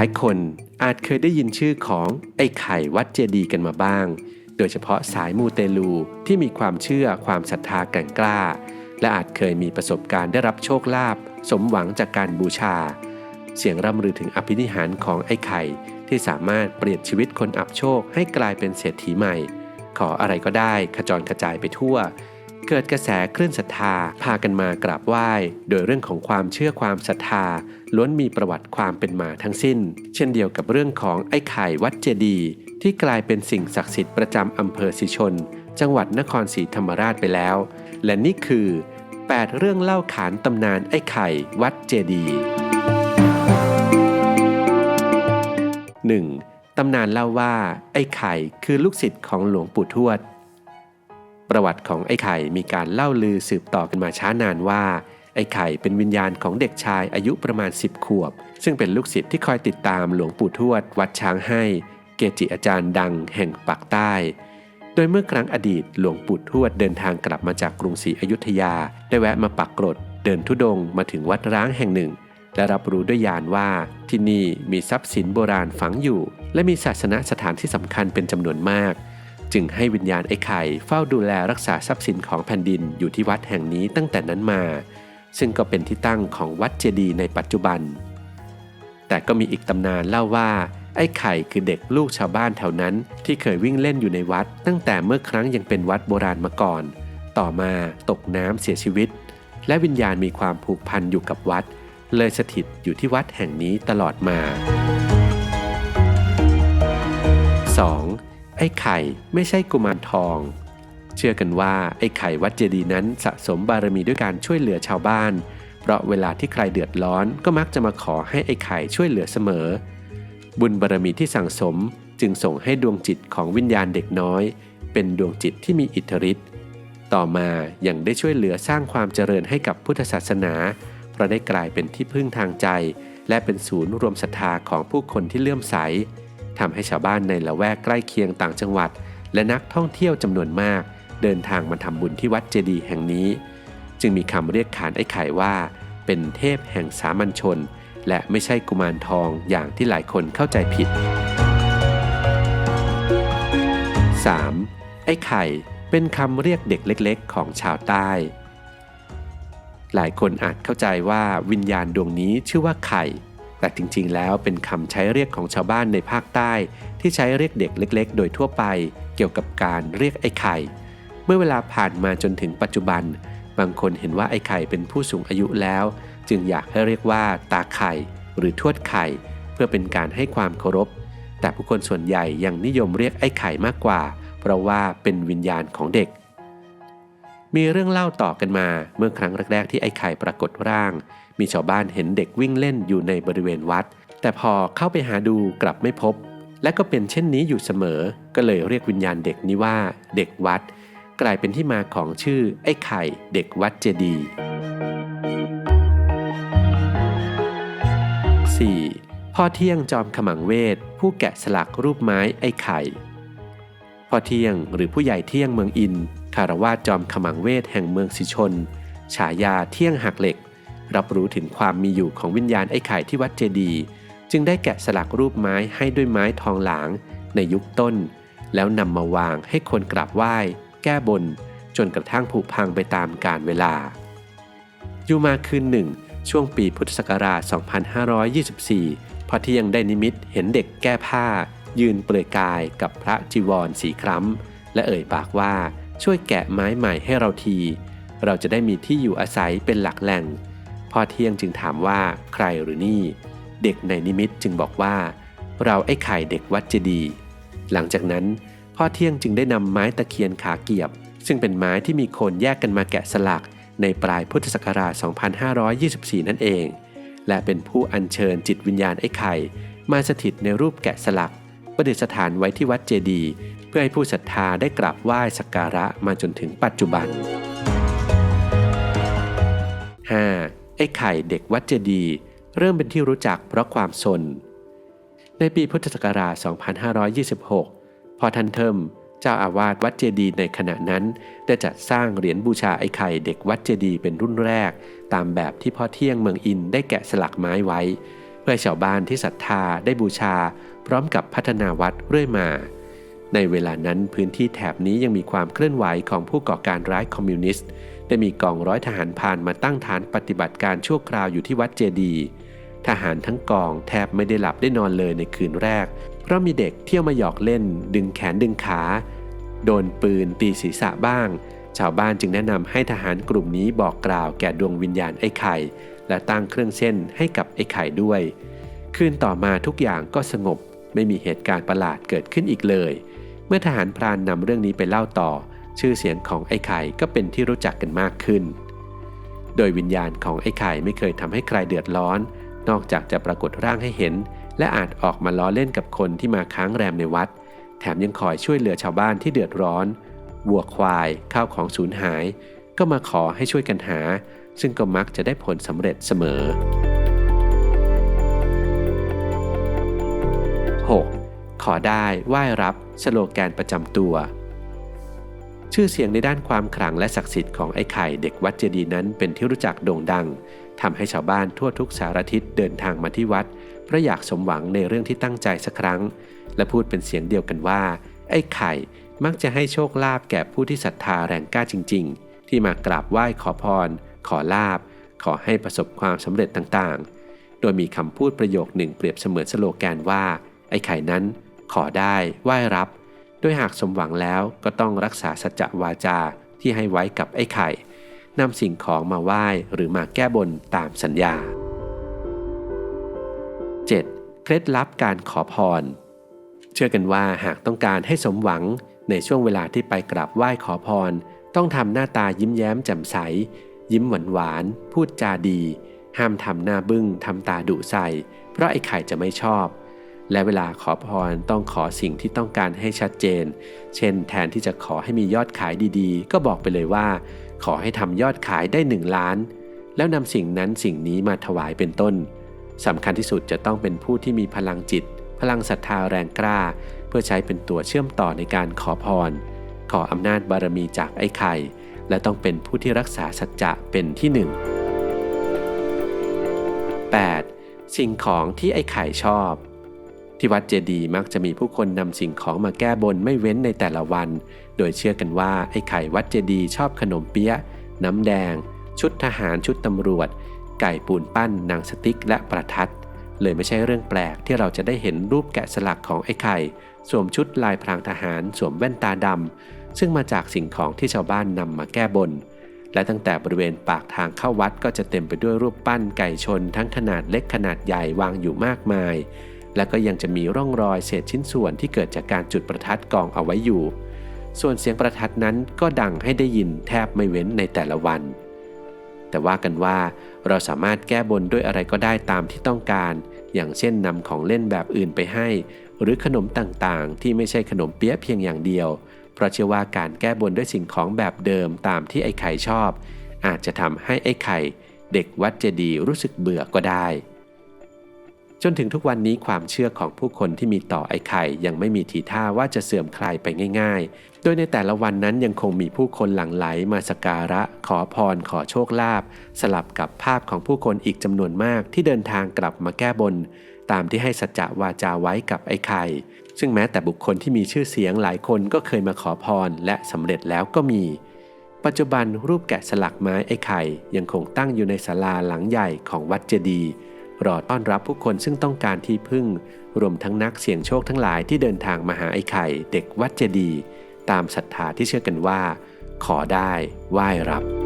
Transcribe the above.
ายคนอาจเคยได้ยินชื่อของไอ้ไข่วัดเจดีกันมาบ้าง โดยเฉพาะสายมูเตลูที่มีความเชื่อความศรัทธาแกร่งกล้า และอาจเคยมีประสบการณ์ได้รับโชคลาภสมหวังจากการบูชา เสียงร่ำลือถึงอภินิหารของไอ้ไข่ที่สามารถเปลี่ยนชีวิตคนอับโชคให้กลายเป็นเศรษฐีใหม่ ขออะไรก็ได้ขจรกระจายไปทั่ว เกิดกระแสคลื่นศรัทธาพากันมากราบไหว้ โดยเรื่องของความเชื่อความศรัทธา ล้วนมีประวัติความเป็นมาทั้งสิ้น เช่นเดียวกับเรื่องของไอ้ไข่วัดเจดีย์ที่กลายเป็นสิ่งศักดิ์สิทธิ์ประจำอำเภอสิชน จังหวัดนครศรีธรรมราชไปแล้ว และนี่คือ 8 เรื่องเล่าขานตำนานไอ้ไข่วัดเจดีย์ 1. ตำนานเล่าว่าไอ้ไข่คือลูกศิษย์ของหลวงปู่ทวด ประวัติของไอ้ไข่มีการเล่าลือสืบต่อกันมาช้านานว่า ไอ้ไข่เป็นวิญญาณของเด็กชายอายุประมาณ 10 ขวบ ซึ่งเป็นลูกศิษย์ที่คอยติดตามหลวงปู่ทวด วัดช้างให้ เกจิอาจารย์ดังแห่งปากใต้ โดยเมื่อครั้งอดีตหลวงปู่ทวดเดินทางกลับมาจากกรุงศรีอยุธยา ได้แวะมาปักกรด เดินทุดงค์มาถึงวัดร้างแห่งหนึ่งและรับรู้ด้วยญาณว่าที่นี่มีทรัพย์สินโบราณฝังอยู่ และมีศาสนสถานที่สำคัญเป็นจำนวนมาก จึงให้วิญญาณไอ้ไข่เฝ้าดูแลรักษาทรัพย์สินของแผ่นดินอยู่ที่วัดแห่งนี้ตั้งแต่นั้นมา ซึ่งก็เป็นที่ตั้งของวัดเจดีย์ในปัจจุบัน แต่ก็มีอีกตำนานเล่าว่า ไอ้ไข่คือเด็กลูกชาวบ้านแถวนั้น ที่เคยวิ่งเล่นอยู่ในวัด ตั้งแต่เมื่อครั้งยังเป็นวัดโบราณมาก่อน ต่อมาตกน้ำเสียชีวิต และวิญญาณมีความผูกพันอยู่กับวัด เลยสถิตอยู่ที่วัดแห่งนี้ตลอดมา 2. ไอ้ไข่ไม่ใช่กุมารทอง เชื่อกันว่าไอ้ไข่วัดเจดีย์นั้นสะสมบารมีด้วยการช่วยเหลือชาวบ้าน เพราะเวลาที่ใครเดือดร้อนก็มักจะมาขอให้ไอ้ไข่ช่วยเหลือเสมอ บุญบารมีที่สั่งสมจึงส่งให้ดวงจิตของวิญญาณเด็กน้อย เป็นดวงจิตที่มีอิทธิฤทธิ์ต่อมายังได้ช่วยเหลือสร้างความเจริญให้กับพุทธศาสนา เพราะได้กลายเป็นที่พึ่งทางใจ และเป็นศูนย์รวมศรัทธาของผู้คนที่เลื่อมใส ทำให้ชาวบ้านในละแวกใกล้เคียงต่างจังหวัด และนักท่องเที่ยวจำนวนมาก เดินทางมาทำบุญที่วัดเจดีย์แห่งนี้ จึงมีคำเรียกขานไอ้ไข่ว่า เป็นเทพแห่งสามัญชน และไม่ใช่กุมารทองอย่างที่หลายคนเข้าใจผิด 3. ไอ้ไข่เป็นคำเรียกเด็กเล็กๆ ของชาวใต้ หลายคนอาจเข้าใจว่าวิญญาณดวงนี้ชื่อว่าไข่ แต่จริงๆ แล้วเป็นคำใช้เรียกของชาวบ้านในภาคใต้ ที่ใช้เรียกเด็กเล็ก ๆ โดยทั่วไป เกี่ยวกับการเรียกไอ้ไข่ เมื่อเวลาผ่านมาจนถึงปัจจุบัน บางคนเห็นว่าไอ้ไข่เป็นผู้สูงอายุแล้ว จึงอยากให้เรียกว่าตาไข่ หรือทวดไข่ เพื่อเป็นการให้ความเคารพ แต่ผู้คนส่วนใหญ่ยังนิยมเรียกไอ้ไข่มากกว่า เพราะว่าเป็นวิญญาณของเด็ก มีเรื่องเล่าต่อกันมาเมื่อครั้งแรกๆที่ไอ้ไข่ปรากฏร่าง มีชาวบ้านเห็นเด็กวิ่งเล่นอยู่ในบริเวณวัด แต่พอเข้าไปหาดูกลับไม่พบ และก็เป็นเช่นนี้อยู่เสมอ ก็เลยเรียกวิญญาณเด็กนี้ว่า เด็กวัด กลายเป็นที่มาของชื่อไอ้ไข่เด็กวัดเจดี 4. พ่อเที่ยงจอมขมังเวทผู้แกะสลักรูปไม้ไอ้ไข่พ่อเที่ยงหรือผู้ใหญ่เที่ยงเมืองอิน คารวาจอมขมังเวทแห่งเมืองสิชน ฉายาเที่ยงหักเหล็ก รับรู้ถึงความมีอยู่ของวิญญาณไอ้ไข่ที่วัดเจดี จึงได้แกะสลักรูปไม้ให้ด้วยไม้ทองหลาง ในยุคต้น แล้วนำมาวางให้คนกราบไหว้ แก้บน จนกระทั่งผุพังไปตามกาลเวลา อยู่มาคืนหนึ่ง ช่วงปีพุทธศักราช 2524 พอเที่ยงได้นิมิตเห็นเด็กแก้ผ้า ยืนเปลือยกายกับพระจีวรสีคล้ำและเอ่ยปากว่า ช่วยแกะไม้ใหม่ให้เราที เราจะได้มีที่อยู่อาศัยเป็นหลักแหล่ง พ่อเที่ยงจึงถามว่าใครหรือนี่ เด็กในนิมิตจึงบอกว่า เราไอ้ไข่เด็กวัดเจดีหลังจากนั้น พ่อเที่ยงจึงได้นำไม้ตะเคียนขาเกียบ ซึ่งเป็นไม้ที่มีโคนแยกกันมาแกะสลักในปลายพุทธศักราช 2524 นั่นเอง และเป็นผู้อัญเชิญจิตวิญญาณไอ้ไข่ มาสถิตในรูปแกะสลัก ประดิษฐานไว้ที่วัดเจดี เพื่อให้ผู้ศรัทธาได้กราบไหว้สักการะมาจนถึงปัจจุบัน 5. ไอ้ไข่เด็กวัดเจดีเริ่มเป็นที่รู้จักเพราะความสน ในปีพุทธศักราช 2526 พอทันเทิมเจ้าอาวาสวัดเจดีในขณะนั้น ได้จัดสร้างเหรียญบูชาไอ้ไข่เด็กวัดเจดีเป็นรุ่นแรก ตามแบบที่พ่อเที่ยงเมืองอินได้แกะสลักไม้ไว้ เพื่อชาวบ้านที่ศรัทธาได้บูชา พร้อมกับพัฒนาวัดเรื่อยมา ในเวลานั้นพื้นที่แถบนี้ยังมีความเคลื่อนไหวของผู้ก่อการร้ายคอมมิวนิสต์ ได้มีกองร้อยทหารพรานมาตั้งฐานปฏิบัติการชั่วคราวอยู่ที่วัดเจดี ทหารทั้งกองแทบไม่ได้หลับได้นอนเลยในคืนแรก เพราะมีเด็กเที่ยวมาหยอกเล่น ดึงแขนดึงขา โดนปืนตีศีรษะบ้าง ชาวบ้านจึงแนะนำให้ทหารกลุ่มนี้บอกกล่าวแก่ดวงวิญญาณไอ้ไข่ และตั้งเครื่องเส้นให้กับไอ้ไข่ด้วย คืนต่อมาทุกอย่างก็สงบ ไม่มีเหตุการณ์ประหลาดเกิดขึ้นอีกเลย เมื่อทหารพรานนำเรื่องนี้ไปเล่าต่อ ชื่อเสียงของไอ้ไข่ก็เป็นที่รู้จักกันมากขึ้น โดยวิญญาณของไอ้ไข่ไม่เคยทำให้ใครเดือดร้อน นอกจากจะปรากฏร่างให้เห็น และอาจออกมาล้อเล่นกับคนที่มาค้างแรมในวัด แถมยังคอยช่วยเหลือชาวบ้านที่เดือดร้อนวัวควายข้าวของสูญหาย ก็มาขอให้ช่วยกันหา ซึ่งก็มักจะได้ผลสำเร็จเสมอ ขอได้ไหว้รับสโลแกนประจำตัว ชื่อเสียงในด้านความขลังและศักดิ์สิทธิ์ของไอ้ไข่เด็กวัดเจดีนั้นเป็นที่รู้จักโด่งดังทำให้ชาวบ้านทั่วทุกสารทิศเดินทางมาที่วัดเพราะอยากสมหวังในเรื่องที่ตั้งใจสักครั้ง และพูดเป็นเสียงเดียวกันว่า ไอ้ไข่มักจะให้โชคลาภแก่ผู้ที่ศรัทธาแรงกล้าจริง ๆ ที่มากราบไหว้ขอพร ขอลาบขอให้ประสบความสำเร็จต่างๆ โดยมีคำพูดประโยคหนึ่งเปรียบเสมือนสโลแกนว่า ไอ้ไข่นั้น ขอได้ไหว้รับ โดยหากสมหวังแล้วก็ต้องรักษาสัจจวาจาที่ให้ไว้กับไอ้ไข่นำสิ่งของมาไหว้หรือมาแก้บนตามสัญญา 7. เคล็ดลับการขอพร เชื่อกันว่าหากต้องการให้สมหวังในช่วงเวลาที่ไปกราบไหว้ขอพร ต้องทำหน้าตายิ้มแย้มแจ่มใส ยิ้มหวานหวาน พูดจาดี ห้ามทำหน้าบึ้งทำตาดุใส่ เพราะไอ้ไข่จะไม่ชอบ และเวลาขอพรต้องขอสิ่งที่ต้องการให้ชัดเจน เช่น แทนที่จะขอให้มียอดขายดีๆ ก็บอกไปเลยว่า ขอให้ทำยอดขายได้หนึ่งล้าน แล้วนำสิ่งนั้นสิ่งนี้มาถวายเป็นต้นสำคัญที่สุดจะต้องเป็นผู้ที่มีพลังจิต พลังศรัทธาแรงกล้า เพื่อใช้เป็นตัวเชื่อมต่อในการขอพร ขออำนาจบารมีจากไอ้ไข่ และต้องเป็นผู้ที่รักษาสัจจะเป็นที่หนึ่ง 8. สิ่งของที่ไอ้ไข่ชอบ ที่วัดเจดีย์มักจะมีผู้คนนำสิ่งของมาแก้บนไม่เว้นในแต่ละวัน โดยเชื่อกันว่าไอ้ไข่วัดเจดีย์ชอบขนมเปี๊ยะ น้ำแดง ชุดทหารชุดตำรวจ ไก่ปูนปั้นนังสติ๊กและประทัด เลยไม่ใช่เรื่องแปลกที่เราจะได้เห็นรูปแกะสลักของไอ้ไข่ สวมชุดลายพรางทหารสวมแว่นตาดำซึ่งมาจากสิ่งของที่ชาวบ้านนำมาแก้บน และตั้งแต่บริเวณปากทางเข้าวัดก็จะเต็มไปด้วยรูปปั้นไก่ชนทั้งขนาดเล็กขนาดใหญ่วางอยู่มากมาย และก็ยังจะมีร่องรอยเศษชิ้นส่วนที่เกิดจากการจุดประทัดกองเอาไว้อยู่ ส่วนเสียงประทัดนั้นก็ดังให้ได้ยินแทบไม่เว้นในแต่ละวัน แต่ว่ากันว่าเราสามารถแก้บนด้วยอะไรก็ได้ตามที่ต้องการ อย่างเช่นนำของเล่นแบบอื่นไปให้ หรือขนมต่างๆ ที่ไม่ใช่ขนมเปี๊ยะเพียงอย่างเดียว เพราะเชื่อว่าการแก้บนด้วยสิ่งของแบบเดิมตามที่ไอ้ไข่ชอบ อาจจะทำให้ไอ้ไข่ เด็กวัดเจดีย์รู้สึกเบื่อก็ได้ จนถึงทุกวันนี้ความเชื่อของผู้คนที่มีต่อไอ้ไข่ยังไม่มีทีท่าว่าจะเสื่อมคลายไปง่าย ๆ โดยในแต่ละวันนั้นยังคงมีผู้คนหลั่งไหลมาสักการะ ขอพร ขอโชคลาภสลับกับภาพของผู้คนอีกจำนวนมากที่เดินทางกลับมาแก้บน ตามที่ให้สัจจะวาจาไว้กับไอ้ไข่ ซึ่งแม้แต่บุคคลที่มีชื่อเสียงหลายคนก็เคยมาขอพรและสำเร็จแล้วก็มี ปัจจุบันรูปแกะสลักไม้ไอ้ไข่ยังคงตั้งอยู่ในศาลาหลังใหญ่ของวัดเจดีย์ รอต้อนรับผู้คนซึ่งต้องการที่พึ่ง รวมทั้งนักเสี่ยงโชคทั้งหลายที่เดินทางมาหาไอ้ไข่ เด็กวัดเจดี ตามศรัทธาที่เชื่อกันว่า ขอได้ไหว้รับ